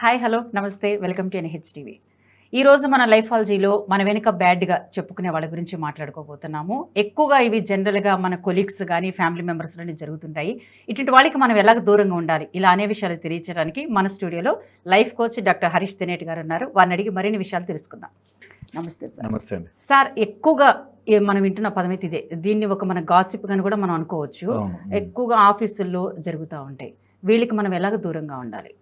Hi hello నమస్తే welcome to NH TV ఈ రోజు మన లైఫాలజీలో మన వెనుక బ్యాడ్గా చెప్పుకునే వాళ్ళ గురించి మాట్లాడుకోబోతున్నాము. ఎక్కువగా ఇవి జనరల్గా మన కొలీగ్స్ కానీ ఫ్యామిలీ మెంబర్స్లోనే జరుగుతుంటాయి. ఇటువంటి వాళ్ళకి మనం ఎలాగ దూరంగా ఉండాలి? ఇలా అనే విషయాలు తెలియజేయడానికి మన స్టూడియోలో life coach doctor Harish Teneti గారు ఉన్నారు. వారిని అడిగి మరిన్ని విషయాలు తెలుసుకుందాం. నమస్తే సార్. నమస్తే అండి. సార్ ఎక్కువగా మనం వింటున్న పదం అయితే ఇదే. దీన్ని ఒక మన గాసిప్ అని కూడా మనం అనుకోవచ్చు. ఎక్కువగా ఆఫీసుల్లో జరుగుతూ ఉంటాయి. వీళ్ళకి మనం ఎలాగ దూరంగా ఉండాలి?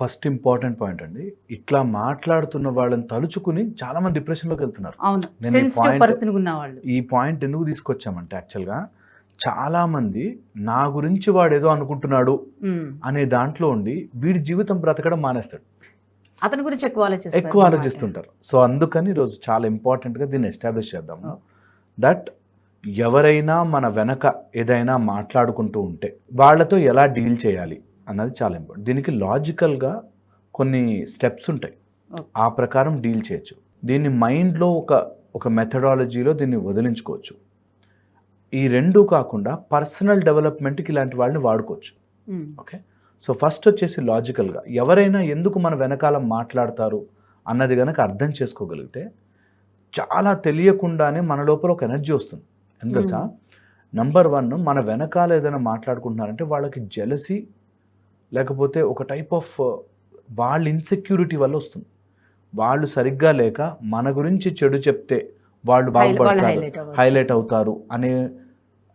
ఫస్ట్ ఇంపార్టెంట్ పాయింట్ అండి. ఇట్లా మాట్లాడుతున్న వాళ్ళని తలుచుకుని చాలా మంది డిప్రెషన్లోకి వెళ్తున్నారు. ఈ పాయింట్ ఎందుకు తీసుకొచ్చామంటే యాక్చువల్గా చాలా మంది నా గురించి వాడు ఏదో అనుకుంటున్నాడు. అనే దాంట్లో ఉండి వీడి జీవితం బ్రతకడం మానేస్తాడు. అతని గురించి ఎక్కువ ఆలోచిస్తారు ఎక్కువ ఆలోచిస్తుంటారు. సో అందుకని ఈరోజు చాలా ఇంపార్టెంట్గా దీన్ని ఎస్టాబ్లిష్ చేద్దాము. దట్ ఎవరైనా మన వెనక ఏదైనా మాట్లాడుకుంటూ ఉంటే వాళ్ళతో ఎలా డీల్ చేయాలి? అన్నది చాలా ఇంపార్టెంట్ దీనికి లాజికల్గా కొన్ని స్టెప్స్ ఉంటాయి. ఆ ప్రకారం డీల్ చేయొచ్చు. దీన్ని మైండ్లో ఒక ఒక మెథడాలజీలో దీన్ని వదిలించుకోవచ్చు. ఈ రెండు కాకుండా పర్సనల్ డెవలప్మెంట్కి ఇలాంటి వాళ్ళని వాడుకోవచ్చు. ఓకే? సో ఫస్ట్ వచ్చేసి లాజికల్గా ఎవరైనా ఎందుకు మన వెనకాల మాట్లాడతారు అన్నది కనుక అర్థం చేసుకోగలిగితే చాలా తెలియకుండానే మన లోపల ఒక ఎనర్జీ వస్తుంది. ఎందుకు నంబర్ వన్ మన వెనకాల ఏదైనా మాట్లాడుకుంటున్నారంటే వాళ్ళకి జెలసీ లేకపోతే ఒక టైప్ ఆఫ్ వాళ్ళ ఇన్సెక్యూరిటీ వల్ల వస్తుంది. వాళ్ళు సరిగ్గా లేక మన గురించి చెడు చెప్తే వాళ్ళు బాగుపడతారు. హైలైట్ అవుతారు అనే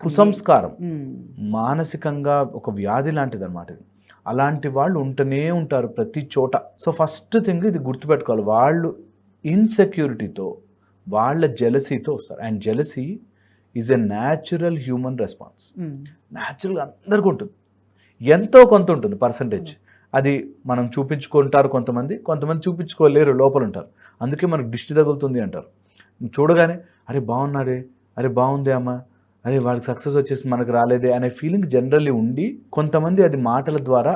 కుసంస్కారం. ఉమ్. మానసికంగా ఒక వ్యాధి లాంటిది అనమాట ఇది. అలాంటి వాళ్ళు ఉంటూనే ఉంటారు ప్రతి చోట. సో ఫస్ట్ థింగ్ ఇది గుర్తుపెట్టుకోవాలి. వాళ్ళు ఇన్సెక్యూరిటీతో వాళ్ళ జెలసీతో వస్తారు. And jealousy is a natural human response. న్యాచురల్గా అందరికీ ఉంటుంది. ఎంతో కొంత ఉంటుంది పర్సంటేజ్ అది మనం చూపించుకుంటారు కొంతమంది కొంతమంది చూపించుకోలేరు లోపల ఉంటారు. అందుకే మనకు దిష్టి తగులుతుంది అంటారు. చూడగానే అరే బాగున్నాడే అరే బాగుందే అమ్మ అరే వాడికి సక్సెస్ వచ్చేసి మనకు రాలేదే అనే ఫీలింగ్ జనరల్లీ ఉండి కొంతమంది అది మాటల ద్వారా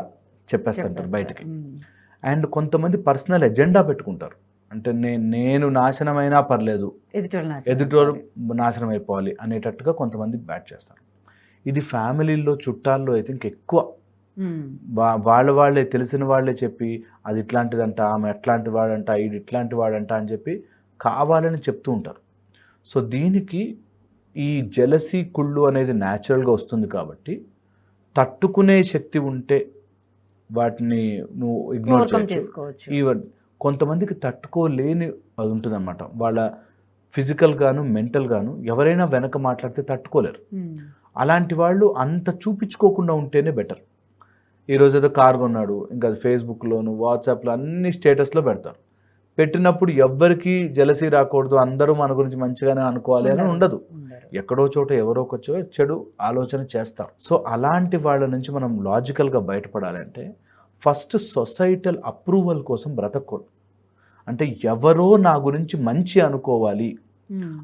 చెప్పేస్తుంటారు బయటికి. అండ్ కొంతమంది పర్సనల్ ఎజెండా పెట్టుకుంటారు. అంటే నేను నేను నాశనమైనా పర్లేదు ఎదుటోళ్ళు. నాశనం అయిపోవాలి అనేటట్టుగా కొంతమంది బ్యాట్ చేస్తారు. ఇది ఫ్యామిలీల్లో చుట్టాల్లో అయితే ఇంకెక్కువ. వాళ్ళ వాళ్ళే తెలిసిన వాళ్ళే చెప్పి అది ఇట్లాంటిదంట ఆమె ఎట్లాంటి వాడంట ఇది ఇట్లాంటి వాడంట అని చెప్పి కావాలని చెప్తూ ఉంటారు. సో దీనికి ఈ జలసీ కుళ్ళు అనేది న్యాచురల్గా వస్తుంది కాబట్టి తట్టుకునే శక్తి ఉంటే వాటిని నువ్వు ఇగ్నోర్ చేసుకోవచ్చు. ఈవెన్ కొంతమందికి తట్టుకోలేని అది ఉంటుందన్నమాట. వాళ్ళ ఫిజికల్గాను మెంటల్గాను ఎవరైనా వెనక మాట్లాడితే తట్టుకోలేరు. అలాంటి వాళ్ళు అంత చూపించుకోకుండా ఉంటేనే బెటర్ ఈరోజు ఏదో కార్ కొన్నాడు ఇంకా అది ఫేస్బుక్లోను వాట్సాప్లో అన్ని స్టేటస్లో పెడతారు పెట్టినప్పుడు ఎవ్వరికి జలసీ రాకూడదు అందరూ మన గురించి మంచిగానే అనుకోవాలి అని ఉండదు. ఎక్కడో చోట ఎవరో ఒక చెడు ఆలోచన చేస్తారు సో అలాంటి వాళ్ళ నుంచి మనం లాజికల్గా బయటపడాలంటే ఫస్ట్ సొసైటల్ అప్రూవల్ కోసం బ్రతకూడదు అంటే ఎవరో నా గురించి మంచి అనుకోవాలి.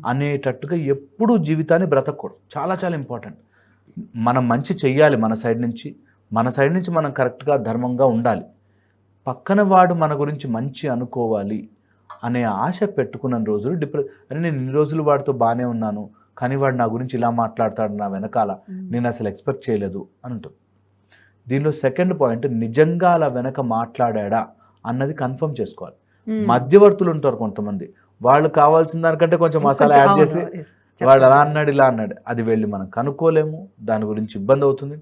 అనేటట్టుగా ఎప్పుడూ జీవితాన్ని బ్రతకూడదు. చాలా చాలా ఇంపార్టెంట్ మనం మంచి చెయ్యాలి మన సైడ్ నుంచి. మన సైడ్ నుంచి మనం కరెక్ట్గా ధర్మంగా ఉండాలి. పక్కన వాడు మన గురించి మంచి అనుకోవాలి అనే ఆశ పెట్టుకున్న రోజులు డిప్రె అరే నేను ఇన్ని రోజులు వాడితో బాగానే ఉన్నాను కానీ వాడు నా గురించి ఇలా మాట్లాడతాడు నా వెనకాల. ఉమ్. నేను అసలు ఎక్స్పెక్ట్ చేయలేదు అని ఉంటుంది దీనిలో సెకండ్ పాయింట్ నిజంగా అలా వెనక మాట్లాడా అన్నది కన్ఫర్మ్ చేసుకోవాలి. ఉమ్. మధ్యవర్తులు ఉంటారు కొంతమంది. వాళ్ళు కావాల్సిన దానికంటే కొంచెం మసాలా యాడ్ చేసి. వాడు అలా. అన్నాడు ఇలా అన్నాడు అది వెళ్ళి మనం కనుక్కోలేము దాని గురించి ఇబ్బంది అవుతుంది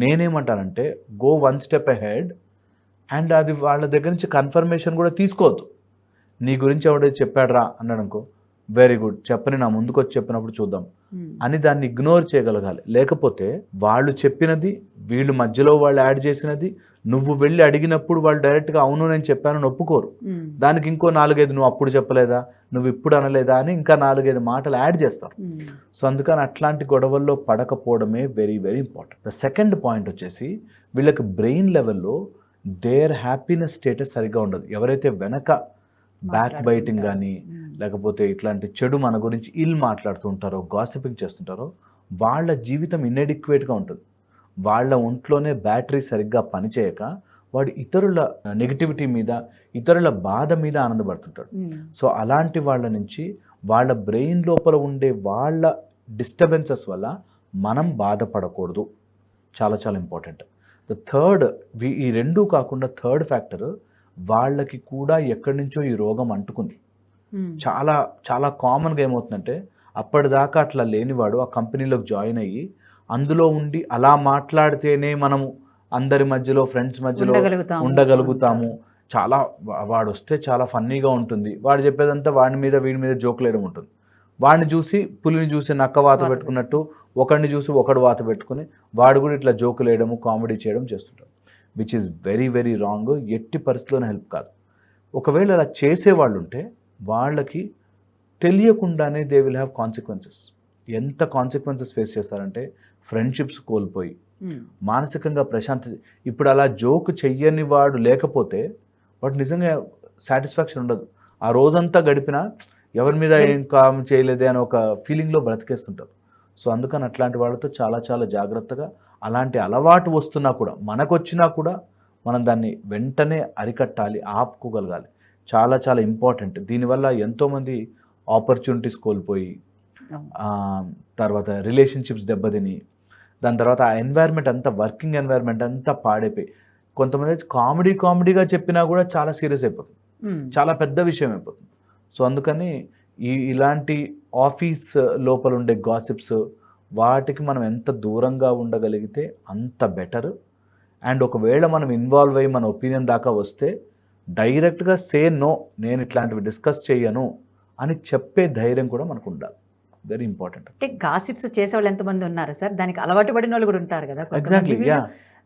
నేనేమంటానంటే go one step head and అది వాళ్ళ దగ్గర నుంచి కన్ఫర్మేషన్ కూడా తీసుకోవద్దు నీ గురించి ఎవడైతే చెప్పాడురా అన్నాడు అనుకో వెరీ గుడ్ చెప్పని నా ముందుకు వచ్చి చెప్పినప్పుడు చూద్దాం ఉమ్. అని దాన్ని ఇగ్నోర్ చేయగలగాలి లేకపోతే వాళ్ళు చెప్పినది వీళ్ళు మధ్యలో వాళ్ళు యాడ్ చేసినది నువ్వు వెళ్ళి అడిగినప్పుడు వాళ్ళు డైరెక్ట్గా అవును నేను చెప్పానని ఒప్పుకోరు. దానికి ఇంకో నాలుగైదు నువ్వు అప్పుడు చెప్పలేదా? నువ్వు ఇప్పుడు అనలేదా అని ఇంకా నాలుగైదు మాటలు యాడ్ చేస్తారు. సో అందుకని అట్లాంటి గొడవల్లో పడకపోవడమే very very important the second point వచ్చేసి వీళ్ళకి బ్రెయిన్ లెవెల్లో దేర్ హ్యాపీనెస్ స్టేటస్ సరిగ్గా ఉండదు. ఎవరైతే వెనక బ్యాక్ బైటింగ్ కానీ. లేకపోతే ఇట్లాంటి చెడు మన గురించి ఇల్ మాట్లాడుతూ ఉంటారో గాసిపింగ్ చేస్తుంటారో వాళ్ళ జీవితం ఇన్ఎడిక్వేట్గా ఉంటుంది. వాళ్ళ ఒంట్లోనే బ్యాటరీ సరిగ్గా పనిచేయక వాడు ఇతరుల నెగిటివిటీ మీద ఇతరుల బాధ మీద ఆనందపడుతుంటాడు ఉమ్. సో అలాంటి వాళ్ళ నుంచి వాళ్ళ బ్రెయిన్ లోపల ఉండే వాళ్ళ డిస్టర్బెన్సెస్ వల్ల మనం బాధపడకూడదు చాలా చాలా ఇంపార్టెంట్ ద థర్డ్ ఈ రెండు కాకుండా థర్డ్ ఫ్యాక్టర్ వాళ్ళకి కూడా ఎక్కడి నుంచో ఈ రోగం అంటుకుంది ఉమ్. చాలా చాలా కామన్గా ఏమవుతుందంటే అప్పటిదాకా అట్లా లేనివాడు ఆ కంపెనీలోకి జాయిన్ అయ్యి అందులో ఉండి అలా మాట్లాడితేనే మనము అందరి మధ్యలో ఫ్రెండ్స్ మధ్యలో ఉండగలుగుతాము. ఉండగలుగుతాము. చాలా వాడు వస్తే చాలా ఫన్నీగా ఉంటుంది. వాడు చెప్పేదంతా వాడి మీద వీడి మీద జోకులు వేయడం ఉంటుంది. వాడిని చూసి పులిని చూసి నక్క వాత పెట్టుకున్నట్టు ఒకడిని చూసి ఒకడు వాత పెట్టుకుని వాడు కూడా ఇట్లా జోకులు వేయడము కామెడీ చేయడం చేస్తుంటారు which is very very wrong ఎట్టి పరిస్థితుల్లోనే హెల్ప్ కాదు. ఒకవేళ అలా చేసేవాళ్ళు ఉంటే వాళ్ళకి తెలియకుండానే దే విల్ హ్యావ్ కాన్సిక్వెన్సెస్ ఎంత కాన్సిక్వెన్సెస్ ఫేస్ చేస్తారంటే ఫ్రెండ్షిప్స్ కోల్పోయి ఉమ్. మానసికంగా ప్రశాంతత ఇప్పుడు అలా జోక్ చెయ్యని వాడు లేకపోతే వాడు నిజంగా సాటిస్ఫాక్షన్ ఉండదు. ఆ రోజంతా గడిపినా ఎవరి మీద ఏం కామ్ చేయలేదే అని ఒక ఫీలింగ్లో బ్రతికేస్తుంటారు. సో అందుకని అట్లాంటి వాళ్ళతో చాలా చాలా జాగ్రత్తగా అలాంటి అలవాటు వస్తున్నా కూడా మనకు వచ్చినా కూడా మనం దాన్ని వెంటనే అరికట్టాలి ఆపుకోగలగాలి. చాలా చాలా ఇంపార్టెంట్ దీనివల్ల ఎంతోమంది ఆపర్చునిటీస్ కోల్పోయి తర్వాత రిలేషన్షిప్స్ దెబ్బతిని దాని తర్వాత ఆ ఎన్వైర్న్మెంట్ అంతా వర్కింగ్ ఎన్వైర్న్మెంట్ అంతా పాడైపోయి కొంతమంది కామెడీ కామెడీగా చెప్పినా కూడా చాలా సీరియస్ అయిపోతుంది. చాలా పెద్ద విషయం అయిపోతుంది. సో అందుకని ఈ ఇలాంటి ఆఫీస్ లోపల ఉండే గాసిప్స్ వాటికి మనం ఎంత దూరంగా ఉండగలిగితే అంత బెటర్ అండ్ ఒకవేళ మనం ఇన్వాల్వ్ అయ్యి మన ఒపీనియన్ దాకా వస్తే డైరెక్ట్గా సే నో నేను ఇట్లాంటివి డిస్కస్ చేయను అని చెప్పే ధైర్యం కూడా మనకు ఉండాలి వెరీ ఇంపార్టెంట్. అంటే గాసిప్స్ చేసేవాళ్ళు ఎంతమంది ఉన్నారు సార్? దానికి అలవాటు పడిన వాళ్ళు కూడా ఉంటారు కదా. ఎగ్జాక్ట్లీ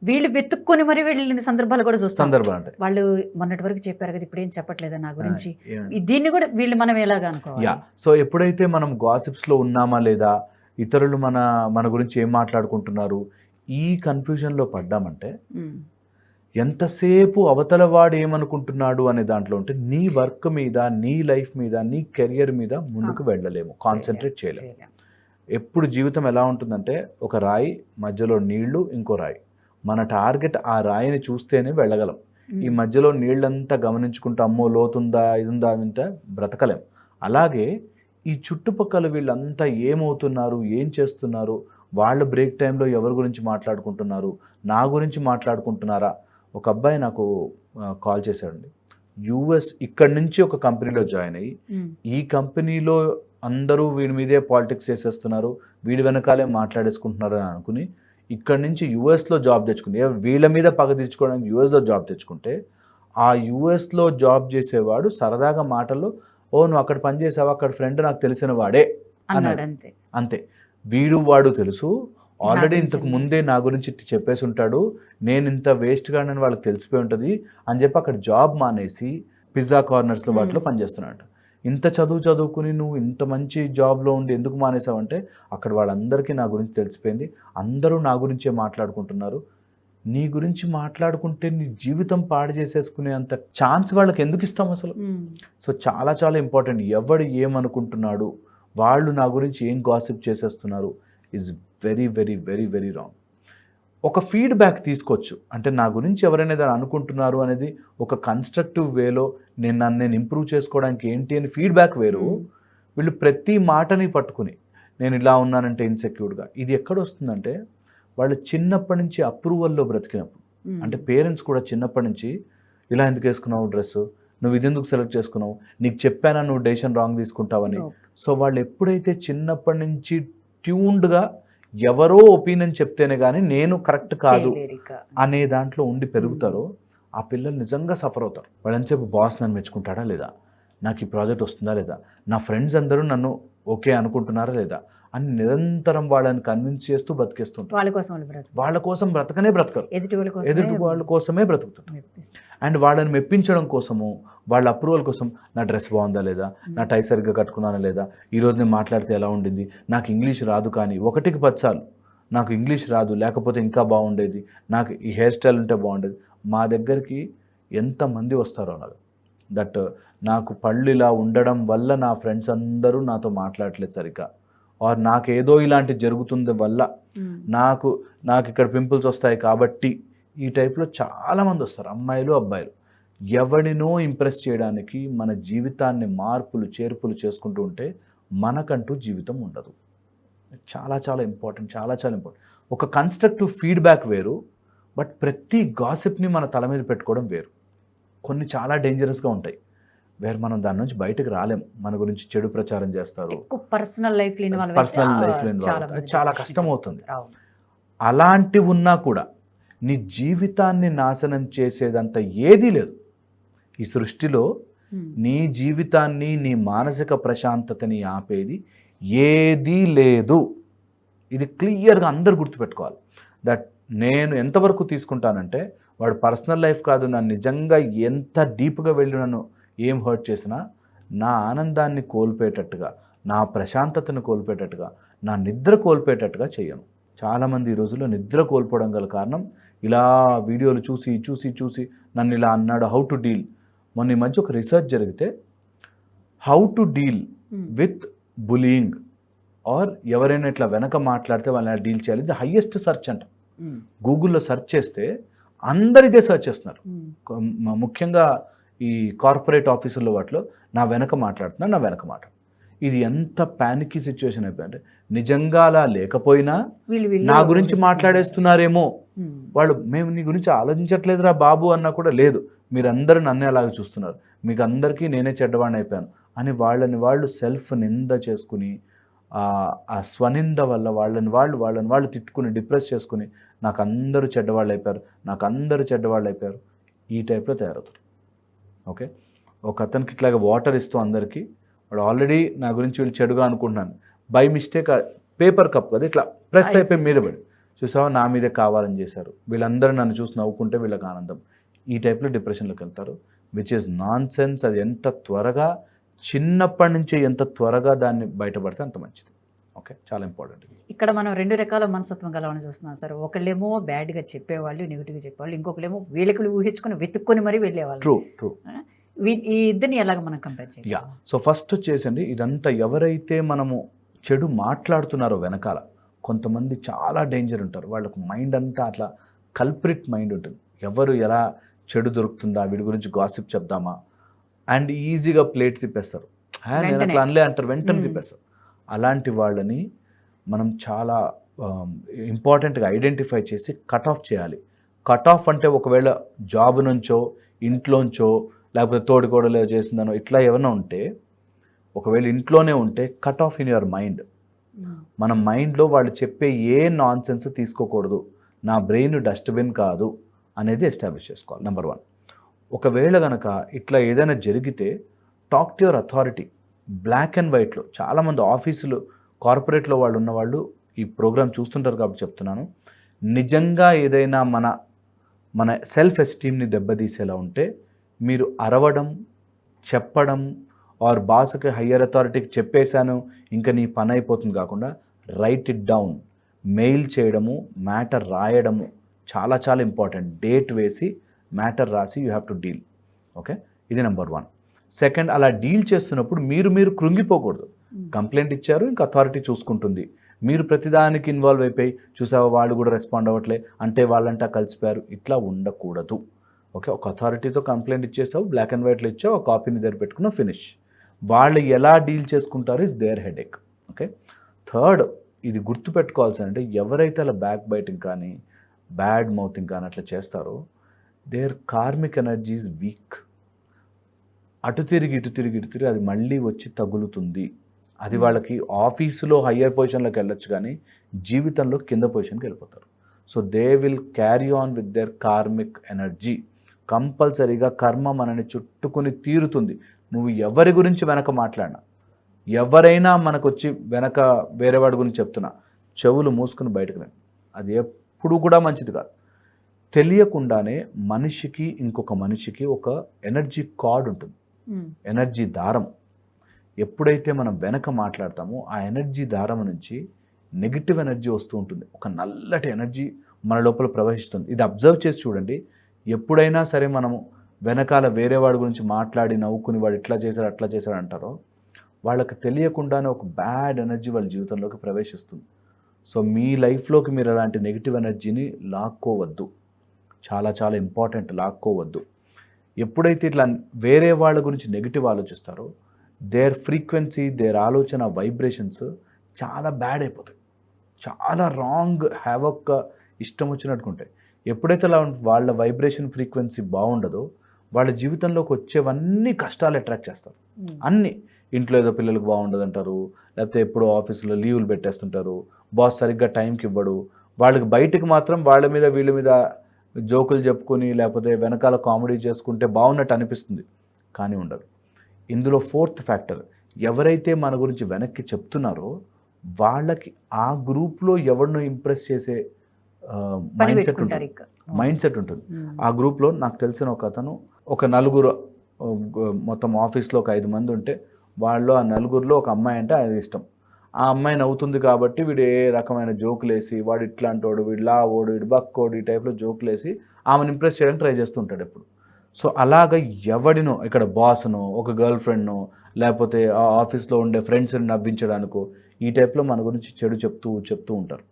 వీళ్ళు- వెతుక్కొని మరి వెళ్ళిన సందర్భాలు కూడా చూస్తాం సందర్భాలు వాళ్ళు మొన్నటి వరకు చెప్పారు కదా ఇప్పుడు ఏం చెప్పట్లేదా నా గురించి? దీన్ని కూడా వీళ్ళు మనం ఎలాగ అనుకోవాలి? యా సో ఎప్పుడైతే మనం గాసిప్స్లో ఉన్నామా లేదా ఇతరులు మన మన గురించి ఏం మాట్లాడుకుంటున్నారు ఈ కన్ఫ్యూజన్లో పడ్డామంటే. ఎంతసేపు అవతల వాడు ఏమనుకుంటున్నాడు అనే దాంట్లో ఉంటే నీ వర్క్ మీద నీ లైఫ్ మీద నీ కెరియర్ మీద ముందుకు. వెళ్ళలేము కాన్సన్ట్రేట్ చేయలేము చేయలేం. ఎప్పుడు జీవితం ఎలా ఉంటుందంటే ఒక రాయి మధ్యలో నీళ్ళు ఇంకో రాయి మన టార్గెట్ ఆ రాయిని చూస్తేనే వెళ్ళగలం ఈ. మధ్యలో నీళ్ళంతా గమనించుకుంటూ అమ్మో లోతుందా ఇదుందా అంటే బ్రతకలేం అలాగే ఈ చుట్టుపక్కల వీళ్ళంతా ఏమవుతున్నారు ఏం చేస్తున్నారు వాళ్ళు బ్రేక్ టైంలో ఎవరి గురించి మాట్లాడుకుంటున్నారు నా గురించి మాట్లాడుకుంటున్నారా ఒక అబ్బాయి నాకు కాల్ చేశాడండి. యూఎస్ ఇక్కడి నుంచి ఒక కంపెనీలో జాయిన్ అయ్యి. ఈ కంపెనీలో అందరూ వీడి మీదే పాలిటిక్స్ చేసేస్తున్నారు వీడి వెనకాలే మాట్లాడేసుకుంటున్నారు అని అనుకుని ఇక్కడి నుంచి యూఎస్లో జాబ్ తెచ్చుకుని ఏ- వీళ్ళ మీద పగ తీర్చుకోవడానికి యూఎస్లో జాబ్ తెచ్చుకుంటే ఆ యూఎస్లో జాబ్ చేసేవాడు సరదాగా మాటల్లో ఓ నువ్వు అక్కడ పని చేసావా? అక్కడ ఫ్రెండ్ నాకు తెలిసిన వాడే అన్నాడు. అంతే అంతే. వీడు వాడు తెలుసు ఆల్రెడీ ఇంతకు. ముందే నా గురించి చెప్పేసి ఉంటాడు నేను ఇంత వేస్ట్గా అని వాళ్ళకి తెలిసిపోయి ఉంటుంది అని చెప్పి అక్కడ జాబ్ మానేసి పిజ్జా కార్నర్స్లో వాటిలో. పనిచేస్తున్నాడు ఇంత చదువు చదువుకుని నువ్వు ఇంత మంచి జాబ్లో ఉండి ఎందుకు మానేసావంటే అక్కడ వాళ్ళందరికీ నా గురించి తెలిసిపోయింది. అందరూ నా గురించే మాట్లాడుకుంటున్నారు. నీ గురించి మాట్లాడుకుంటే నీ జీవితం పాడు చేసేసుకునే అంత ఛాన్స్ వాళ్ళకి ఎందుకు ఇస్తాం అసలు. సో చాలా చాలా ఇంపార్టెంట్. ఎవడు ఏమనుకుంటున్నాడు? వాళ్ళు నా గురించి ఏం గాసిప్ చేసేస్తున్నారు? Is very very very very wrong. ఒక ఫీడ్బ్యాక్ తీసుకోవచ్చు. అంటే నా గురించి ఎవరైనా ఏదైనా అనుకుంటున్నారు అనేది ఒక కన్స్ట్రక్టివ్ వేలో నేను నన్ను నేను ఇంప్రూవ్ చేసుకోవడానికి ఏంటి అని ఫీడ్బ్యాక్ వేరు. వీళ్ళు ప్రతి మాటని పట్టుకుని నేను ఇలా ఉన్నానంటే ఇన్సెక్యూర్డ్గా ఇది ఎక్కడ వస్తుందంటే వాళ్ళు చిన్నప్పటి నుంచి అప్రూవల్లో బ్రతికినప్పుడు. అంటే పేరెంట్స్ కూడా చిన్నప్పటి నుంచి ఇలా ఎందుకు వేసుకున్నావు డ్రెస్ నువ్వు ఇది ఎందుకు సెలెక్ట్ చేసుకున్నావు? నీకు చెప్పానా నువ్వు డెసిషన్ రాంగ్ తీసుకుంటావని. సో వాళ్ళు ఎప్పుడైతే చిన్నప్పటి నుంచి ట్యూన్డ్గా ఎవరో ఒపీనియన్ చెప్తేనే కానీ నేను కరెక్ట్ కాదు. అనే దాంట్లో ఉండి పెరుగుతారో ఆ పిల్లలు నిజంగా సఫర్ అవుతారు. వాళ్ళు ఎంతసేపు బాస్ నన్ను మెచ్చుకుంటాడా లేదా? నాకు ఈ ప్రాజెక్ట్ వస్తుందా లేదా? నా ఫ్రెండ్స్ అందరూ నన్ను ఓకే అనుకుంటున్నారా లేదా? అని నిరంతరం వాళ్ళని కన్విన్స్ చేస్తూ బతికేస్తుంటారు వాళ్ళ కోసం వాళ్ళు కోసం బ్రతకనే బ్రతకరు. ఎదుటి వాళ్ళ కోసం ఎదుటి వాళ్ళ కోసమే బ్రతుకుతుంటారు. అండ్ వాళ్ళని మెప్పించడం కోసము వాళ్ళ అప్రూవల్ కోసం నా డ్రెస్ బాగుందా లేదా? నా టై సరిగ్గా కట్టుకున్నానా లేదా? ఈరోజు నేను మాట్లాడితే ఎలా ఉండింది? నాకు ఇంగ్లీష్ రాదు కానీ ఒకటికి పచ్చాలు నాకు ఇంగ్లీష్ రాదు లేకపోతే ఇంకా బాగుండేది. నాకు ఈ హెయిర్ స్టైల్ ఉంటే బాగుండేది. మా దగ్గరికి ఎంతమంది వస్తారో అలాగా దట్ నాకు పళ్ళు ఇలా ఉండడం వల్ల నా ఫ్రెండ్స్ అందరూ నాతో మాట్లాడట్లేదు సరిగ్గా. ఆర్ నాకేదో ఇలాంటి జరుగుతుంది వల్ల. నాకు నాకు ఇక్కడ పింపుల్స్ వస్తాయి కాబట్టి ఈ టైప్లో చాలామంది వస్తారు. అమ్మాయిలు అబ్బాయిలు. ఎవడినో ఇంప్రెస్ చేయడానికి మన జీవితాన్ని మార్పులు చేర్పులు చేసుకుంటూ ఉంటే మనకంటూ జీవితం ఉండదు. చాలా చాలా ఇంపార్టెంట్ చాలా చాలా ఇంపార్టెంట్ ఒక కన్స్ట్రక్టివ్ ఫీడ్బ్యాక్ వేరు బట్ ప్రతి గాసిప్ని మన తల మీద పెట్టుకోవడం వేరు. కొన్ని చాలా డేంజరస్గా ఉంటాయి. వేరే మనం దాని నుంచి బయటకు రాలేం. మన గురించి చెడు ప్రచారం చేస్తారు. పర్సనల్ లైఫ్ పర్సనల్ లైఫ్లో చాలా కష్టం అవుతుంది అలాంటివి ఉన్నా కూడా నీ జీవితాన్ని నాశనం చేసేదంత ఏదీ లేదు. ఈ సృష్టిలో. నీ జీవితాన్ని నీ మానసిక ప్రశాంతతని ఆపేది ఏదీ లేదు. ఇది క్లియర్గా అందరు గుర్తుపెట్టుకోవాలి. దట్ నేను ఎంతవరకు తీసుకుంటానంటే వాడు పర్సనల్ లైఫ్ కాదు నన్ను నిజంగా ఎంత డీప్గా వెళ్ళి నన్ను ఏం హర్ట్ చేసినా నా ఆనందాన్ని కోల్పోయేటట్టుగా నా ప్రశాంతతను కోల్పోయేటట్టుగా నా నిద్ర కోల్పోయేటట్టుగా చేయను. చాలామంది ఈ రోజుల్లో నిద్ర కోల్పోవడం గల కారణం ఇలా వీడియోలు చూసి చూసి చూసి నన్ను ఇలా అన్నాడు హౌ టు డీల్? మొన్న ఈ మధ్య ఒక రీసెర్చ్ జరిగితే how to deal. With bullying or ఎవరైనా ఇట్లా వెనక మాట్లాడితే వాళ్ళని డీల్ చేయాలి? ఇది హయ్యెస్ట్ సెర్చ్ అంట. గూగుల్లో సెర్చ్ చేస్తే అందరు ఇదే సెర్చ్ చేస్తున్నారు మ- ముఖ్యంగా ఈ కార్పొరేట్ ఆఫీసుల్లో వాటిలో నా వెనక మాట్లాడుతున్నా నా వెనక మాట. ఇది ఎంత ప్యానికీ సిచ్యువేషన్ అయిపోయింది నిజంగా అలా లేకపోయినా నా గురించి మాట్లాడేస్తున్నారేమో. వాళ్ళు మేము నీ గురించి ఆలోచించట్లేదురా బాబు అన్నా కూడా లేదు. మీరందరూ నన్నే అలాగే చూస్తున్నారు. మీకు అందరికీ నేనే చెడ్డవాడిని అయిపోయాను అని వాళ్ళని వాళ్ళు సెల్ఫ్ నింద చేసుకుని ఆ- ఆ స్వనింద వల్ల వాళ్ళని వాళ్ళు వాళ్ళని వాళ్ళు తిట్టుకుని డిప్రెస్ చేసుకుని నాకు అందరూ చెడ్డవాళ్ళు అయిపోయారు. నాకు అందరూ చెడ్డవాళ్ళు అయిపోయారు. ఈ టైప్లో తయారవుతారు ఓకే ఒక అతనికి ఇట్లాగ వాటర్ ఇస్తూ అందరికీ వాడు ఆల్రెడీ నా గురించి వీళ్ళు చెడుగా అనుకుంటున్నాను. బై మిస్టేక్ పేపర్ కప్ కదా ఇట్లా ప్రెస్ అయిపోయి మీద పడి. చూసావా? నా మీదే కావాలని చేశారు. వీళ్ళందరూ నన్ను చూసి నవ్వుకుంటే వీళ్ళకి ఆనందం. ఈ టైప్లో డిప్రెషన్లోకి వెళ్తారు విచ్ ఇస్ నాన్ సెన్స్ అది ఎంత త్వరగా చిన్నప్పటి నుంచే ఎంత త్వరగా దాన్ని బయటపడితే అంత మంచిది. ఓకే చాలా ఇంపార్టెంట్ ఇక్కడ మనం రెండు రకాల మనస్తత్వం గలవని చూస్తున్నాం సార్. ఒకళ్ళేమో బ్యాడ్గా చెప్పేవాళ్ళు నెగిటివ్గా చెప్పేవాళ్ళు. ఇంకొకళ్ళేమో వీళ్ళకి ఊహించుకొని వెతుక్కొని మరీ వెళ్ళేవాళ్ళు. ట్రూ ట్రూ ఈ ఇద్దరిని ఎలాగ మనం కంపేర్ చేయాలి యా. సో ఫస్ట్ వచ్చేసండి ఇదంతా ఎవరైతే మనము చెడు మాట్లాడుతున్నారో వెనకాల కొంతమంది చాలా డేంజర్ ఉంటారు. వాళ్ళకు మైండ్ అంతా అట్లా కల్ప్రిట్ మైండ్ ఉంటుంది. ఎవరు ఎలా చెడు దొరుకుతుందా వీడి గురించి గాసిప్ చెప్దామా? అండ్ ఈజీగా ప్లేట్ తిప్పేస్తారు. "ఆ, నేను వెంటనే. అట్లా అనలే అంటారు. వెంటనే. తిప్పేస్తారు. అలాంటి వాళ్ళని మనం చాలా ఇంపార్టెంట్గా ఐడెంటిఫై చేసి కట్ ఆఫ్ చేయాలి. కట్ ఆఫ్ అంటే ఒకవేళ జాబ్ నుంచో ఇంట్లోంచో లేకపోతే తోడికోడలో చేసిందనో ఇట్లా ఏమైనా ఉంటే ఒకవేళ ఇంట్లోనే ఉంటే cut off in your mind. మన మైండ్లో వాళ్ళు చెప్పే ఏ నాన్ సెన్స్ తీసుకోకూడదు. నా బ్రెయిన్ డస్ట్బిన్ కాదు అనేది ఎస్టాబ్లిష్ చేసుకోవాలి నెంబర్ వన్ ఒకవేళ కనుక ఇట్లా ఏదైనా జరిగితే talk to your authority black and వైట్లో చాలామంది ఆఫీసులు కార్పొరేట్లో వాళ్ళు ఉన్నవాళ్ళు ఈ ప్రోగ్రామ్ చూస్తుంటారు కాబట్టి చెప్తున్నాను. నిజంగా ఏదైనా మన మన సెల్ఫ్ ఎస్టీమ్ని దెబ్బతీసేలా ఉంటే మీరు అరవడం చెప్పడం ఆర్ బాస్కి హయ్యర్ అథారిటీకి చెప్పేశాను ఇంకా నీ పని అయిపోతుంది కాకుండా రైట్ ఇట్ డౌన్ మెయిల్ చేయడము మ్యాటర్ రాయడము చాలా చాలా ఇంపార్టెంట్ డేట్ వేసి మ్యాటర్ రాసి you have to deal okay ఇది నెంబర్ వన్ సెకండ్ అలా డీల్ చేస్తున్నప్పుడు మీరు మీరు కృంగిపోకూడదు. కంప్లైంట్ ఇచ్చారు ఇంకా అథారిటీ చూసుకుంటుంది. మీరు ప్రతిదానికి ఇన్వాల్వ్ అయిపోయి చూసావా వాళ్ళు కూడా రెస్పాండ్ అవ్వట్లే అంటే వాళ్ళంటా కలిసిపోయారు ఇట్లా ఉండకూడదు. ఓకే ఒక అథారిటీతో కంప్లైంట్ ఇచ్చేసావు బ్లాక్ అండ్ వైట్లో ఇచ్చావు ఆ కాపీని దగ్గర పెట్టుకున్నావు ఫినిష్ వాళ్ళు ఎలా డీల్ చేసుకుంటారు is there headache okay third ఇది గుర్తుపెట్టుకోవాల్సి అంటే ఎవరైతే అలా బ్యాక్ బైటింగ్ కానీ బ్యాడ్ మౌతింగ్ కానీ అట్లా చేస్తారో their karmic energy is weak అటు తిరిగి ఇటు తిరిగి ఇటు తిరిగి అది మళ్ళీ వచ్చి తగులుతుంది. అది వాళ్ళకి ఆఫీసులో హయ్యర్ పొజిషన్లోకి వెళ్ళొచ్చు కానీ జీవితంలో కింద పొజిషన్కి వెళ్ళిపోతారు. So they will carry on with their karmic energy కంపల్సరీగా కర్మ మనని చుట్టుకుని తీరుతుంది. నువ్వు ఎవరి గురించి వెనక మాట్లాడినా? ఎవరైనా మనకు వచ్చి వెనక వేరే వాడి గురించి చెప్తున్నా చెవులు మూసుకుని బయటకు రండి. అది ఎప్పుడు కూడా మంచిది కాదు. తెలియకుండానే మనిషికి ఇంకొక మనిషికి ఒక ఎనర్జీ కార్డ్ ఉంటుంది. ఎనర్జీ దారం. ఎప్పుడైతే మనం వెనక మాట్లాడతామో ఆ ఎనర్జీ దారం నుంచి నెగిటివ్ ఎనర్జీ వస్తూ ఉంటుంది. ఒక నల్లటి ఎనర్జీ మన లోపల ప్రవహిస్తుంది. ఇది అబ్జర్వ్ చేసి చూడండి. ఎప్పుడైనా సరే మనము వెనకాల వేరే వాడి గురించి మాట్లాడి నవ్వుకుని వాడు ఇట్లా చేశారు అట్లా చేశారు అంటారో వాళ్ళకి తెలియకుండానే ఒక బ్యాడ్ ఎనర్జీ వాళ్ళ జీవితంలోకి ప్రవేశిస్తుంది. సో మీ లైఫ్లోకి మీరు అలాంటి నెగిటివ్ ఎనర్జీని లాక్కోవద్దు. చాలా చాలా ఇంపార్టెంట్ లాక్కోవద్దు. ఎప్పుడైతే ఇట్లా వేరే వాళ్ళ గురించి నెగిటివ్ ఆలోచిస్తారో దేర్ ఫ్రీక్వెన్సీ దేర్ ఆలోచన వైబ్రేషన్స్ చాలా బ్యాడ్ అయిపోతాయి. చాలా రాంగ్ హ్యావక్ ఇష్టం వచ్చినట్టుకుంటాయి. ఎప్పుడైతే అలా వాళ్ళ వైబ్రేషన్ ఫ్రీక్వెన్సీ బాగుండదో వాళ్ళ జీవితంలోకి వచ్చేవన్నీ కష్టాలు అట్రాక్ట్ చేస్తారు ఉమ్. అన్ని. ఇంట్లో ఏదో పిల్లలకు బాగుండదు అంటారు లేకపోతే ఎప్పుడో ఆఫీసులో లీవులు పెట్టేస్తుంటారు బాస్ సరిగ్గా టైంకి ఇవ్వడు వాళ్ళకి బయటకు మాత్రం వాళ్ళ మీద వీళ్ళ మీద జోకులు చెప్పుకొని లేకపోతే వెనకాల కామెడీ చేసుకుంటే బాగున్నట్టు అనిపిస్తుంది కానీ ఉండదు. ఇందులో ఫోర్త్ ఫ్యాక్టర్ ఎవరైతే మన గురించి వెనక్కి చెప్తున్నారో వాళ్ళకి ఆ గ్రూప్లో ఎవరినో ఇంప్రెస్ చేసే మైండ్ సెట్ ఉంటుంది. మైండ్ సెట్ ఉంటుంది. ఆ గ్రూప్లో నాకు తెలిసిన ఒక అతను ఒక నలుగురు మొత్తం ఆఫీస్లో ఒక ఐదు మంది ఉంటే వాళ్ళు ఆ నలుగురిలో ఒక అమ్మాయి అంటే అది ఇష్టం. ఆ అమ్మాయి నవ్వుతుంది కాబట్టి వీడు ఏ రకమైన జోకులు వేసి వాడు ఇట్లాంటి వాడు వీడు లా ఓడు వీడు బక్కోడు ఈ టైప్లో జోకులు వేసి ఆమెను ఇంప్రెస్ చేయడానికి ట్రై చేస్తుంటాడు ఎప్పుడు. సో అలాగ ఎవడినో ఇక్కడ బాస్ను ఒక గర్ల్ ఫ్రెండ్ను లేకపోతే ఆ ఆఫీస్లో ఉండే ఫ్రెండ్స్ని నవ్వించడానికో ఈ టైప్లో మన గురించి చెడు చెప్తూ చెప్తూ ఉంటారు.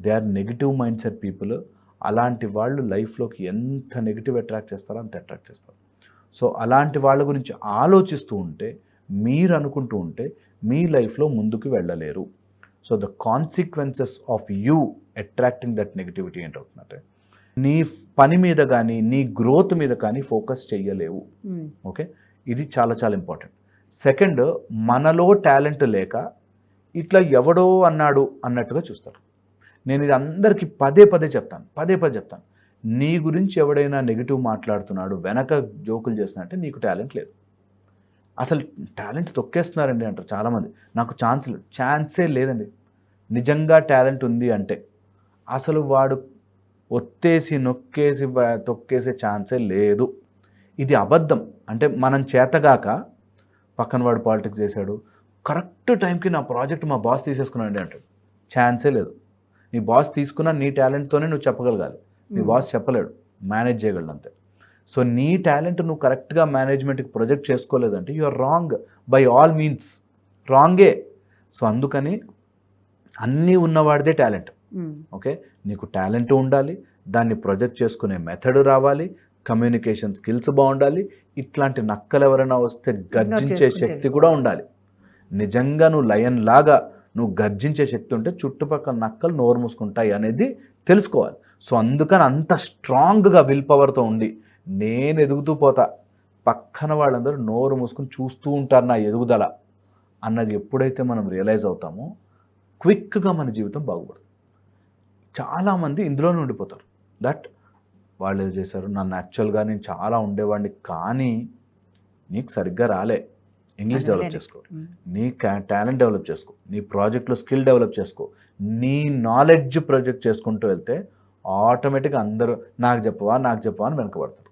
They are negative mindset people. అలాంటి వాళ్ళు లైఫ్లోకి ఎంత నెగిటివ్ అట్రాక్ట్ చేస్తారో అంత అట్రాక్ట్ చేస్తారు. సో అలాంటి వాళ్ళ గురించి ఆలోచిస్తూ ఉంటే మీరు అనుకుంటూ ఉంటే మీ లైఫ్లో ముందుకు వెళ్ళలేరు. So the consequences of you attracting that negativity ఏంటవుతుందంటే నీ పని మీద కానీ నీ గ్రోత్ మీద కానీ ఫోకస్ చెయ్యలేవు. ఉమ్. ఓకే? ఇది చాలా చాలా ఇంపార్టెంట్. సెకండ్ మనలో టాలెంట్ లేక ఇట్లా ఎవడో అన్నాడు అన్నట్టుగా చూస్తారు. నేను ఇది అందరికీ పదే పదే చెప్తాను పదే పదే చెప్తాను. నీ గురించి ఎవడైనా నెగిటివ్ మాట్లాడుతున్నాడు వెనక జోకులు చేస్తున్నట్టే నీకు టాలెంట్ లేదు. అసలు టాలెంట్ తొక్కేస్తున్నారండి అంటారు చాలామంది. నాకు ఛాన్స్ లేదు ఛాన్సే లేదండి. నిజంగా టాలెంట్ ఉంది అంటే అసలు వాడు ఒత్తేసి నొక్కేసి తొక్కేసే ఛాన్సే లేదు. ఇది అబద్ధం. అంటే మనం చేతగాక పక్కనవాడు పాలిటిక్స్ చేశాడు కరెక్ట్ టైంకి నా ప్రాజెక్ట్ మా బాస్ తీసేసుకున్నాడు అంటాడు. ఛాన్సే లేదు. నీ బాస్ తీసుకున్న నీ టాలెంట్తోనే నువ్వు చెప్పగలగాలి. నీ. బాస్ చెప్పలేడు. మేనేజ్ చేయగలడు అంతే సో నీ టాలెంట్ నువ్వు కరెక్ట్గా మేనేజ్మెంట్కి project చేసుకోలేదంటే you are wrong by all means. రాంగే. So అందుకని అన్నీ ఉన్నవాడిదే టాలెంట్. ఓకే? నీకు టాలెంట్ ఉండాలి. దాన్ని ప్రొజెక్ట్ చేసుకునే మెథడ్ రావాలి. కమ్యూనికేషన్ స్కిల్స్ బాగుండాలి. ఇట్లాంటి నక్కలు ఎవరైనా వస్తే గర్జించే శక్తి కూడా ఉండాలి. నిజంగా నువ్వు లయన్ లాగా నువ్వు గర్జించే శక్తి ఉంటే చుట్టుపక్కల నక్కలు నోరు మూసుకుంటాయి అనేది తెలుసుకోవాలి. సో అందుకని అంత స్ట్రాంగ్గా విల్ పవర్తో ఉండి నేను ఎదుగుతూ పోతా. పక్కన వాళ్ళందరూ నోరు మూసుకుని చూస్తూ ఉంటారు నా ఎదుగుదల అన్నది ఎప్పుడైతే మనం రియలైజ్ అవుతామో క్విక్గా మన జీవితం బాగుపడుతుంది. చాలామంది ఇందులోనే ఉండిపోతారు. దట్ వాళ్ళు ఏం చేశారు. నన్ను యాక్చువల్గా నేను చాలా ఉండేవాడిని కానీ నీకు సరిగ్గా రాలే. English develop. చేసుకో. నీ టాలెంట్ డెవలప్ చేసుకో. నీ ప్రాజెక్ట్లో స్కిల్ డెవలప్ చేసుకో. నీ నాలెడ్జ్ ప్రొజెక్ట్ చేసుకుంటూ వెళ్తే ఆటోమేటిక్గా అందరూ నాకు చెప్పవా నాకు చెప్పవా అని వెనకబడతారు.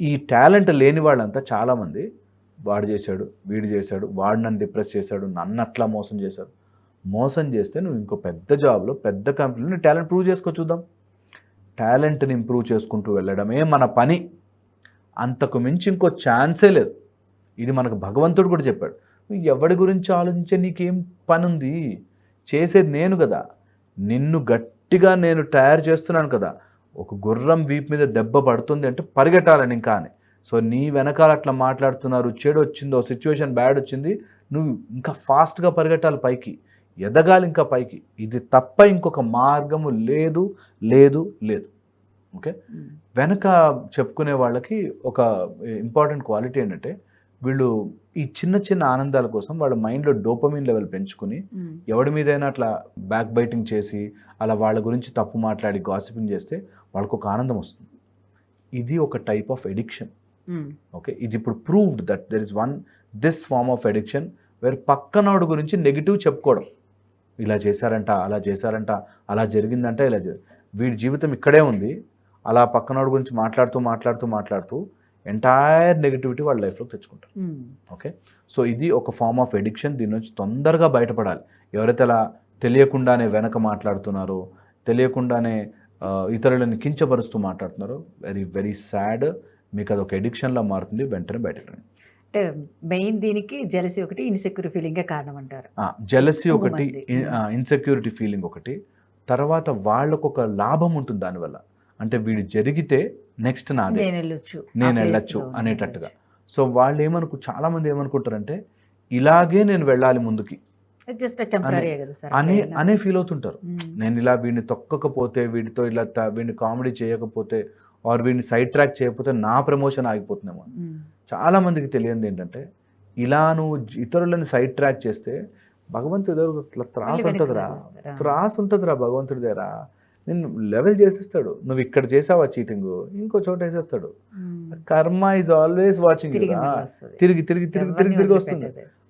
ఈ టాలెంట్ లేని వాళ్ళంతా చాలామంది వాడు చేశాడు వీడు చేశాడు వాడు నన్ను డిప్రెస్ చేశాడు నన్ను అట్లా మోసం చేశాడు. మోసం చేస్తే నువ్వు ఇంకో పెద్ద జాబ్లో పెద్ద కంపెనీలో నీ టాలెంట్ ప్రూవ్ చేసుకో చూద్దాం. టాలెంట్ని ఇంప్రూవ్ చేసుకుంటూ వెళ్ళడమే మన పని. అంతకు మించి ఇంకో ఛాన్సే లేదు. ఇది మనకు భగవంతుడు కూడా చెప్పాడు. నువ్వు ఎవడి గురించి ఆలోచించే నీకేం పని ఉంది చేసేది నేను కదా. నిన్ను గట్టిగా నేను తయారు చేస్తున్నాను కదా. ఒక గుర్రం వీపు మీద దెబ్బ పడుతుంది అంటే పరిగెట్టాలని ఇంకా అని సో నీ వెనకాల అట్లా మాట్లాడుతున్నారు. చెడు వచ్చిందో సిచ్యువేషన్ బ్యాడ్ వచ్చింది నువ్వు ఇంకా ఫాస్ట్గా పరిగెట్టాలి పైకి. ఎదగాలి ఇంకా పైకి. ఇది తప్ప ఇంకొక మార్గము లేదు లేదు లేదు. ఓకే. వెనక చెప్పుకునే వాళ్ళకి ఒక ఇంపార్టెంట్ క్వాలిటీ ఏంటంటే వీళ్ళు ఈ చిన్న చిన్న ఆనందాల కోసం వాళ్ళ మైండ్లో డోపమిన్ లెవెల్ పెంచుకుని. ఎవడి మీదైనా అట్లా బ్యాక్ బైటింగ్ చేసి అలా వాళ్ళ గురించి తప్పు మాట్లాడి గాసిపింగ్ చేస్తే వాళ్ళకు ఒక ఆనందం వస్తుంది. ఇది ఒక టైప్ ఆఫ్ ఎడిక్షన్. ఓకే? ఇది ఇప్పుడు proved that there is one this form of addiction where పక్కనోడు గురించి నెగిటివ్ చెప్పుకోవడం. ఇలా చేశారంట అలా చేశారంట అలా జరిగిందంట ఇలా జరి వీడి జీవితం ఇక్కడే ఉంది. అలా పక్కనోడు గురించి మాట్లాడుతూ మాట్లాడుతూ మాట్లాడుతూ ఎంటైర్ నెగిటివిటీ వాళ్ళ లైఫ్లోకి తెచ్చుకుంటారు. ఓకే సో ఇది ఒక ఫార్మ్ ఆఫ్ ఎడిక్షన్ దీని నుంచి తొందరగా బయటపడాలి. ఎవరైతే అలా తెలియకుండానే వెనక మాట్లాడుతున్నారో తెలియకుండానే ఇతరులను కించపరుస్తూ మాట్లాడుతున్నారో వెరీ వెరీ సాడ్ మీకు అది ఒక ఎడిక్షన్లా మారుతుంది. వెంటనే బయటకు రండి. అంటే మెయిన్ దీనికి జలసి ఒకటి ఇన్సెక్యూర్ ఫీలింగే కారణం అంటారు జెలసీ ఒకటి. ఇన్సెక్యూరిటీ ఫీలింగ్ ఒకటి. తర్వాత వాళ్ళకు ఒక లాభం ఉంటుంది దానివల్ల. అంటే వీడు జరిగితే నెక్స్ట్ నాదే. నేను వెళ్ళొచ్చు. అనేటట్టుగా. సో వాళ్ళు ఏమనుకు చాలా మంది ఏమనుకుంటారంటే ఇలాగే నేను వెళ్ళాలి ముందుకి. అని అనే ఫీల్ అవుతుంటారు. నేను ఇలా వీడిని తొక్కకపోతే వీడితో ఇలా వీడిని కామెడీ చేయకపోతే ఆర్ వీడిని సైడ్ ట్రాక్ చేయకపోతే నా ప్రమోషన్ ఆగిపోతుందేమో. చాలా మందికి తెలియంది ఏంటంటే ఇలా నువ్వు ఇతరులని సైడ్ ట్రాక్ చేస్తే భగవంతుడి త్రాసు ఉంటుందిరా? త్రాసు ఉంటుందిరా భగవంతుడి దగ్గర. నేను లెవెల్ చేసేస్తాడు నువ్వు ఇక్కడ చేసావా చీటింగ్ ఇంకో చోట వేసేస్తాడు. కర్మ ఈజ్ ఆల్వేస్ వాచింగ్ తిరిగి. తిరిగి తిరిగి తిరిగి తిరిగి వస్తుంది.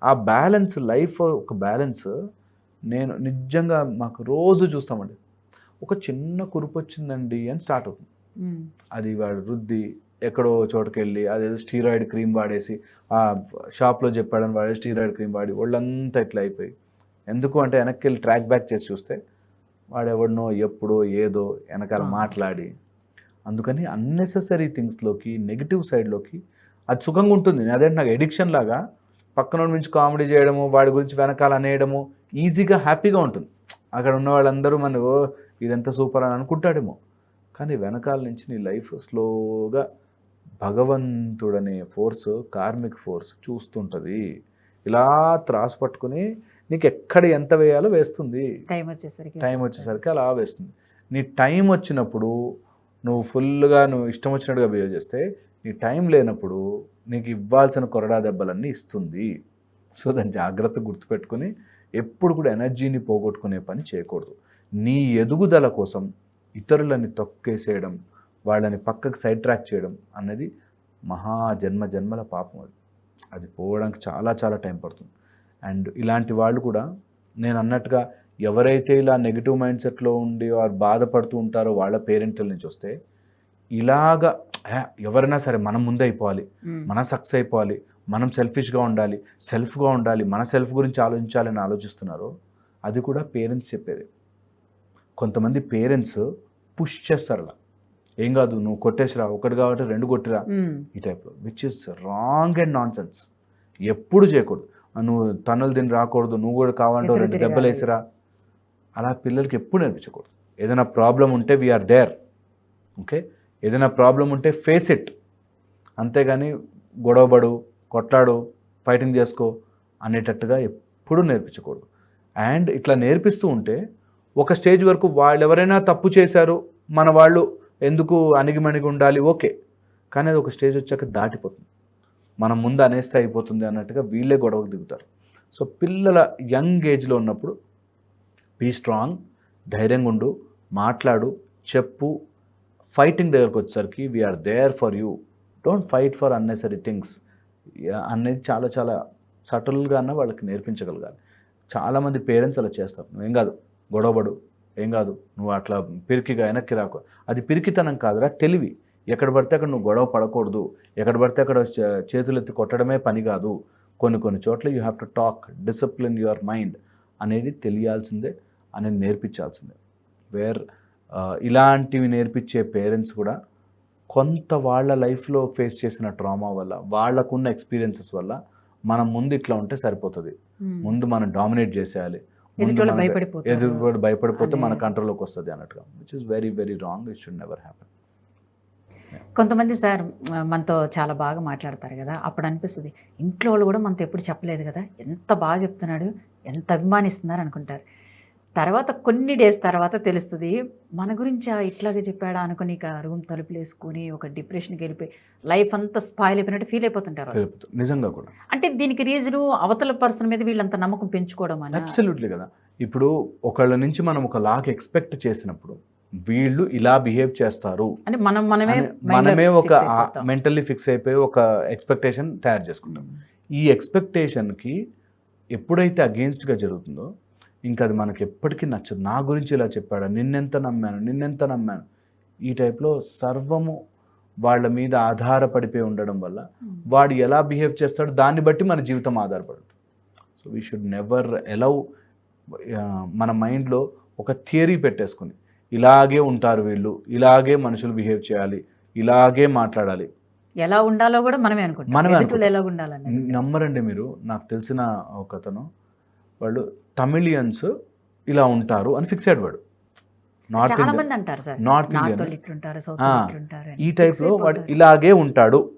ఆ బ్యాలెన్స్ లైఫ్ ఒక బ్యాలెన్స్ నేను నిజంగా మాకు రోజు చూస్తామండి ఒక చిన్న కురుపు వచ్చిందండి అని స్టార్ట్ అవుతుంది. అది వాడు రుద్ది ఎక్కడో చోటుకి వెళ్ళి అదేదో స్టీరాయిడ్ క్రీమ్ వాడేసి ఆ షాప్లో చెప్పాడని వాడే స్టీరాయిడ్ క్రీమ్ వాడి ఒళ్ళంతా ఇట్లా అయిపోయి ఎందుకు అంటే వెనక్కి వెళ్ళి ట్రాక్ బ్యాక్ చేసి చూస్తే వాడెవడనో ఎప్పుడో ఏదో వెనకాల. మాట్లాడి. అందుకని అన్నెసెసరీ థింగ్స్లోకి నెగిటివ్ సైడ్లోకి అది సుఖంగా ఉంటుంది. అదే నాకు ఎడిక్షన్ లాగా పక్కన నుంచి కామెడీ చేయడము వాడి గురించి వెనకాల అనేయడము ఈజీగా హ్యాపీగా ఉంటుంది. అక్కడ ఉన్న వాళ్ళందరూ మన ఇదంతా సూపర్ అని అనుకుంటాడేమో. కానీ వెనకాల నుంచి నీ లైఫ్ స్లోగా భగవంతుడనే ఫోర్స్ కార్మిక్ ఫోర్స్ చూస్తుంటుంది. ఇలా త్రాసు పట్టుకుని నీకు ఎక్కడ ఎంత వేయాలో వేస్తుంది. టైం వచ్చేసరికి టైం వచ్చేసరికి అలా వేస్తుంది. నీ టైం వచ్చినప్పుడు నువ్వు ఫుల్గా నువ్వు ఇష్టం వచ్చినట్టుగా బిహేవ్ చేస్తే నీ టైం లేనప్పుడు నీకు ఇవ్వాల్సిన కొరడా దెబ్బలన్నీ ఇస్తుంది. సో దాన్ని జాగ్రత్తగా గుర్తుపెట్టుకొని ఎప్పుడు కూడా ఎనర్జీని పోగొట్టుకునే పని చేయకూడదు. నీ ఎదుగుదల కోసం ఇతరులని తొక్కేసేయడం వాళ్ళని పక్కకు సైడ్ ట్రాక్ చేయడం అన్నది మహా జన్మ జన్మల పాపం అది. అది పోవడానికి చాలా చాలా టైం పడుతుంది. అండ్ ఇలాంటి వాళ్ళు కూడా నేను అన్నట్టుగా ఎవరైతే ఇలా నెగిటివ్ మైండ్ సెట్లో ఉండి వారు బాధపడుతూ ఉంటారో వాళ్ళ పేరెంట్ల నుంచి వస్తే ఇలాగా "ఏ, ఎవరైనా సరే మనం ముందే అయిపోవాలి. మనం సక్సెస్ అయిపోవాలి. మనం సెల్ఫిష్గా ఉండాలి. సెల్ఫ్గా ఉండాలి. మన సెల్ఫ్ గురించి ఆలోచించాలని ఆలోచిస్తున్నారో అది కూడా పేరెంట్స్ చెప్పేది. కొంతమంది పేరెంట్స్ పుష్ చేస్తారు అలా. ఏం కాదు నువ్వు కొట్టేసిరా ఒకటి కాబట్టి రెండు కొట్టిరా. ఈ టైప్లో which is wrong and nonsense ఎప్పుడు చేయకూడదు. నువ్వు తన్నులు తిని రాకూడదు నువ్వు కూడా కావాలంటే రెండు. దెబ్బలు వేసిరా. అలా పిల్లలకి ఎప్పుడు నేర్పించకూడదు. ఏదైనా ప్రాబ్లం ఉంటే వీఆర్ దేర్ ఓకే ఏదైనా ప్రాబ్లం ఉంటే ఫేస్ ఇట్ అంతేగాని గొడవబడు కొట్లాడు ఫైటింగ్ చేసుకో అనేటట్టుగా ఎప్పుడూ నేర్పించకూడదు. అండ్ ఇట్లా నేర్పిస్తూ ఉంటే ఒక స్టేజ్ వరకు వాళ్ళు ఎవరైనా తప్పు చేశారు మన వాళ్ళు ఎందుకు అణిగిమణిగి ఉండాలి? ఓకే కానీ అది ఒక స్టేజ్ వచ్చాక దాటిపోతుంది. మనం ముందు అనేస్తే అయిపోతుంది అన్నట్టుగా వీళ్ళే గొడవకు దిగుతారు. సో పిల్లల యంగ్ ఏజ్లో ఉన్నప్పుడు బీ స్ట్రాంగ్ ధైర్యంగా ఉండు మాట్లాడు చెప్పు. ఫైటింగ్ దగ్గరకు వచ్చేసరికి we are there for you. Don't fight for unnecessary things. అనేది చాలా చాలా సటిల్గానే వాళ్ళకి నేర్పించగలగాలి. చాలామంది పేరెంట్స్ అలా చేస్తారు. నువ్వేం కాదు గొడవబడు ఏం కాదు నువ్వు అట్లా పిరికిగా వెనక్కి రాకు. అది పిరికితనం కాదురా తెలివి. ఎక్కడ పడితే అక్కడ నువ్వు గొడవ పడకూడదు. ఎక్కడ పడితే అక్కడ చేతులెత్తి కొట్టడమే పని కాదు. కొన్ని కొన్ని చోట్ల you have to talk discipline your mind అనేది తెలియాల్సిందే అనేది నేర్పించాల్సిందే. వేర్ ఇలాంటివి నేర్పించే పేరెంట్స్ కూడా కొంత వాళ్ళ లైఫ్లో ఫేస్ చేసిన ట్రామా వల్ల వాళ్ళకున్న ఎక్స్పీరియన్సెస్ వల్ల మనం ముందు ఇట్లా ఉంటే సరిపోతుంది. ముందు మనం డామినేట్ చేసేయాలి. ఎదురు భయపడిపోతే మన కంట్రోల్లోకి వస్తుంది అన్నట్టుగా. Which is very very wrong it should never happen కొంతమంది సార్ మనతో చాలా బాగా మాట్లాడతారు కదా అప్పుడు అనిపిస్తుంది ఇంట్లో వాళ్ళు కూడా మనతో ఎప్పుడు చెప్పలేదు కదా ఎంత బాగా చెప్తున్నాడు ఎంత అభిమానిస్తున్నారు అనుకుంటారు. తర్వాత కొన్ని డేస్ తర్వాత తెలుస్తుంది మన గురించి ఇట్లాగే చెప్పాడా అనుకుని ఇక రూమ్ తలుపులు వేసుకొని ఒక డిప్రెషన్కి వెళ్ళిపోయి లైఫ్ అంతా స్పాయిల్ అయిపోయినట్టు ఫీల్ అయిపోతుంటారు నిజంగా కూడా. అంటే దీనికి రీజను అవతల పర్సన్ మీద వీళ్ళంత నమ్మకం పెంచుకోవడం అని? అబ్సల్యూట్లీ కదా. ఇప్పుడు ఒకళ్ళ నుంచి మనం ఒక లాక్ ఎక్స్పెక్ట్ చేసినప్పుడు వీళ్ళు ఇలా బిహేవ్ చేస్తారు. అంటే మనం మనమే మనమే ఒక. మెంటల్లీ ఫిక్స్ అయిపోయి ఒక ఎక్స్పెక్టేషన్ తయారు చేసుకుంటాం. ఈ ఎక్స్పెక్టేషన్కి ఎప్పుడైతే అగెన్స్ట్గా జరుగుతుందో ఇంకా అది మనకి ఎప్పటికీ నచ్చదు. నా గురించి ఇలా చెప్పాడు నిన్నెంత నమ్మాను నిన్నెంత నమ్మాను. ఈ టైప్లో సర్వము వాళ్ళ మీద ఆధారపడిపోయి ఉండడం వల్ల Hmm. వాడు ఎలా బిహేవ్ చేస్తాడో దాన్ని బట్టి మన జీవితం ఆధారపడుతుంది. So we should never allow మన మైండ్లో ఒక థియరీ పెట్టేసుకుని ఇలాగే ఉంటారు వీళ్ళు ఇలాగే మనుషులు బిహేవ్ చేయాలి ఇలాగే మాట్లాడాలి. ఎలా ఉండాలో కూడా మనమే అనుకుంటాం. మనమే ఎలా ఉండాలని నమ్మరండి మీరు. నాకు తెలిసిన ఒక అతను వాళ్ళు తమిళియన్స్ ఇలా ఉంటారు అని ఫిక్స్ అయ్యాడు వాడు. నార్త్ చాలా ఇండియన్ మంది అంటారు సార్. North Indian. ఈ Fix టైప్లో వాడు. ఇలాగే ఉంటాడు.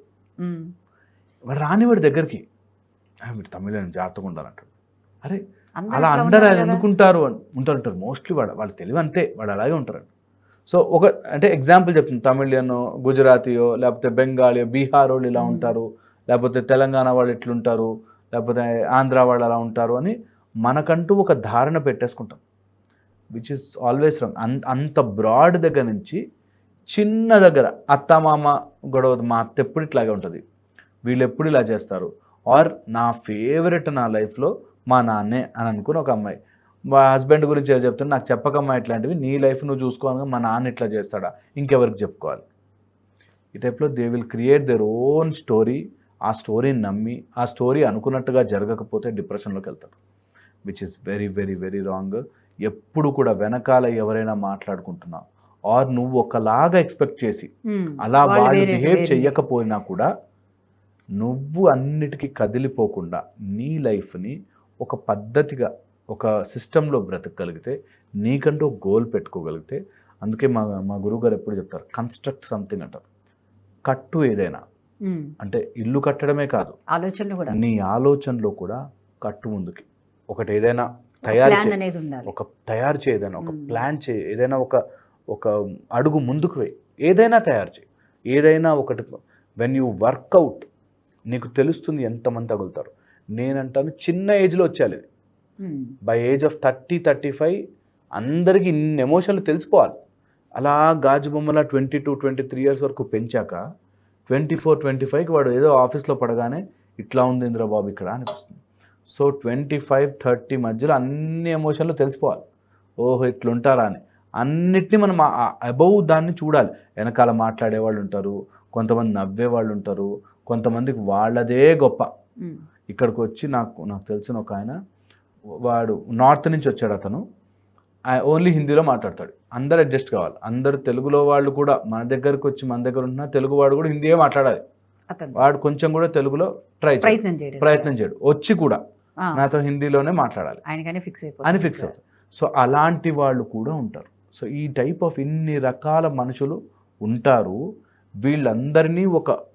వాడు రానివాడి దగ్గరికి "ఆ, వీడు తమిళన్ జాగ్రత్తగా ఉండాలంటాడు. అరే అలా అందరూ. ఎందుకుంటారు అని ఉంటారు ఉంటారు. మోస్ట్లీ వాడు వాళ్ళు తెలివి అంతే వాడు అలాగే ఉంటారు సో ఒక అంటే ఎగ్జాంపుల్ చెప్తుంది. తమిళియనో గుజరాతీయో లేకపోతే బెంగాలీయో బీహార్ వాళ్ళు ఇలా. ఉంటారు. లేకపోతే తెలంగాణ వాళ్ళు ఇట్లుంటారు. లేకపోతే ఆంధ్ర వాళ్ళు అలా ఉంటారు అని మనకంటూ ఒక ధారణ పెట్టేసుకుంటాం. విచ్ ఇస్ ఆల్వేస్ రాంగ్ అంత అంత బ్రాడ్ దగ్గర నుంచి చిన్న దగ్గర అత్త మామ గొడవ మా అత్త ఎప్పుడు ఇట్లాగే ఉంటుంది. వీళ్ళు ఎప్పుడు ఇలా చేస్తారు? ఆర్ నా ఫేవరెట్ నా లైఫ్లో మా నాన్నే అని అనుకుని ఒక అమ్మాయి. మా హస్బెండ్ గురించి ఏదో చెప్తున్నా నాకు చెప్పకమ్మా ఇట్లాంటివి నీ లైఫ్ నువ్వు చూసుకోవాలి మా నాన్న ఇట్లా చేస్తాడా ఇంకెవరికి చెప్పుకోవాలి? ఈ టైప్లో they will create their own story ఆ స్టోరీని నమ్మి ఆ స్టోరీ అనుకున్నట్టుగా జరగకపోతే డిప్రెషన్లోకి వెళ్తారు. Which is very very very wrong ఎప్పుడు కూడా వెనకాల ఎవరైనా మాట్లాడుకుంటున్నా ఆర్ నువ్వు ఒకలాగా ఎక్స్పెక్ట్ చేసి అలా వాళ్ళు బిహేవ్ వేరే. చెయ్యకపోయినా కూడా నువ్వు అన్నిటికీ కదిలిపోకుండా నీ లైఫ్ని ఒక పద్ధతిగా ఒక సిస్టంలో బ్రతకగలిగితే నీకంటూ గోల్ పెట్టుకోగలిగితే అందుకే మా మా గురువుగారు ఎప్పుడు చెప్తారు కన్స్ట్రక్ట్ సంథింగ్ అంటారు. కట్టు ఏదైనా. అంటే ఇల్లు కట్టడమే కాదు. ఆలోచనలు కూడా. నీ ఆలోచనలో కూడా కట్టు ముందుకి. ఒకటి ఏదైనా తయారు చే ఒక తయారు చేయి ఏదైనా ఒక. ప్లాన్ చేయి ఏదైనా ఒక ఒక అడుగు ముందుకు వేయి. ఏదైనా తయారు చేయి. ఏదైనా ఒకటి. వెన్ యూ వర్కౌట్ నీకు తెలుస్తుంది ఎంతమంది తగులుతారు. నేనంటాను చిన్న ఏజ్లో వచ్చేయాలి. By age of thirty thirty five అందరికీ ఇన్ని ఎమోషన్లు తెలిసిపోవాలి. అలా గాజు బొమ్మల twenty two twenty three years వరకు పెంచాక ట్వంటీ ఫోర్ ట్వంటీ ఫైవ్కి వాడు ఏదో ఆఫీస్లో పడగానే ఇట్లా ఉంది ఇంద్ర బాబు ఇక్కడ అనిపిస్తుంది. సో ట్వంటీ ఫైవ్ థర్టీ మధ్యలో అన్ని ఎమోషన్లు తెలిసిపోవాలి. ఓహో ఇట్లుంటారా అని. అన్నిటినీ మనం అబౌవ్ దాన్ని చూడాలి. వెనకాల మాట్లాడే వాళ్ళు ఉంటారు కొంతమంది నవ్వే వాళ్ళు ఉంటారు కొంతమందికి వాళ్ళదే గొప్ప. ఇక్కడికి వచ్చి నాకు నాకు తెలిసిన ఒక ఆయన వాడు నార్త్ నుంచి వచ్చాడు అతను. ఓన్లీ హిందీలో మాట్లాడతాడు. అందరు అడ్జస్ట్ కావాలి. అందరు తెలుగులో వాళ్ళు కూడా మన దగ్గరకు వచ్చి మన దగ్గర ఉన్న తెలుగు వాడు కూడా హిందీయే మాట్లాడాలి. అతను. వాడు కొంచెం కూడా తెలుగులో ట్రై ప్రయత్నం చేయడం. ప్రయత్నం చేయడు. వచ్చి కూడా నాతో హిందీలోనే మాట్లాడాలి. ఫిక్స్ అని ఫిక్స్ అవుతారు సో అలాంటి వాళ్ళు కూడా ఉంటారు. సో ఈ టైప్ ఆఫ్ ఇన్ని రకాల మనుషులు ఉంటారు. వీళ్ళందరినీ ఒక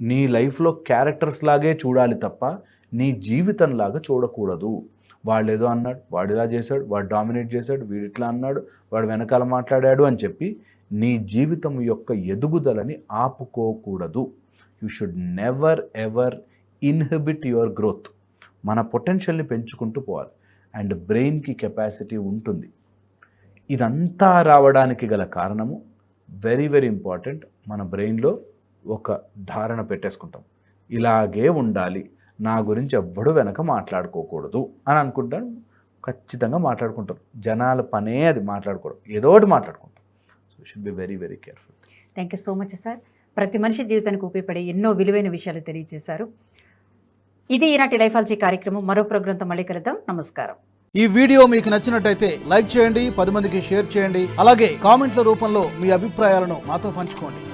నీ లైఫ్లో క్యారెక్టర్స్ లాగే చూడాలి తప్ప నీ జీవితం లాగా చూడకూడదు. వాళ్ళు ఏదో అన్నాడు వాడు ఇలా చేశాడు వాడు డామినేట్ చేశాడు వీడు ఇట్లా అన్నాడు వాడు వెనకాల మాట్లాడాడు అని చెప్పి నీ జీవితం యొక్క ఎదుగుదలని ఆపుకోకూడదు. You should never ever inhibit your growth. మన పొటెన్షియల్ని పెంచుకుంటూ పోవాలి. అండ్ బ్రెయిన్కి కెపాసిటీ ఉంటుంది. ఇదంతా రావడానికి గల కారణము వెరీ వెరీ ఇంపార్టెంట్ మన బ్రెయిన్లో ఒక ధారణ పెట్టేసుకుంటాం. ఇలాగే ఉండాలి. నా గురించి ఎవ్వడు వెనక మాట్లాడుకోకూడదు అని అనుకుంటాను ఖచ్చితంగా మాట్లాడుకుంటారు జనాల పనే అది మాట్లాడుకోవడం. ఏదో ఒకటి మాట్లాడుకుంటాం. So should be very very careful thank you so much sir ప్రతి మనిషి జీవితానికి ఉపయోగపడే ఎన్నో విలువైన విషయాలు తెలియజేశారు. ఇది ఈనాటి లైఫాలజీ కార్యక్రమం. మరో ప్రోగ్రాంతో మళ్ళీ కలుద్దాం. నమస్కారం. ఈ వీడియో మీకు నచ్చినట్టయితే లైక్ చేయండి పది మందికి షేర్ చేయండి. అలాగే కామెంట్ల రూపంలో మీ అభిప్రాయాలను మాతో పంచుకోండి.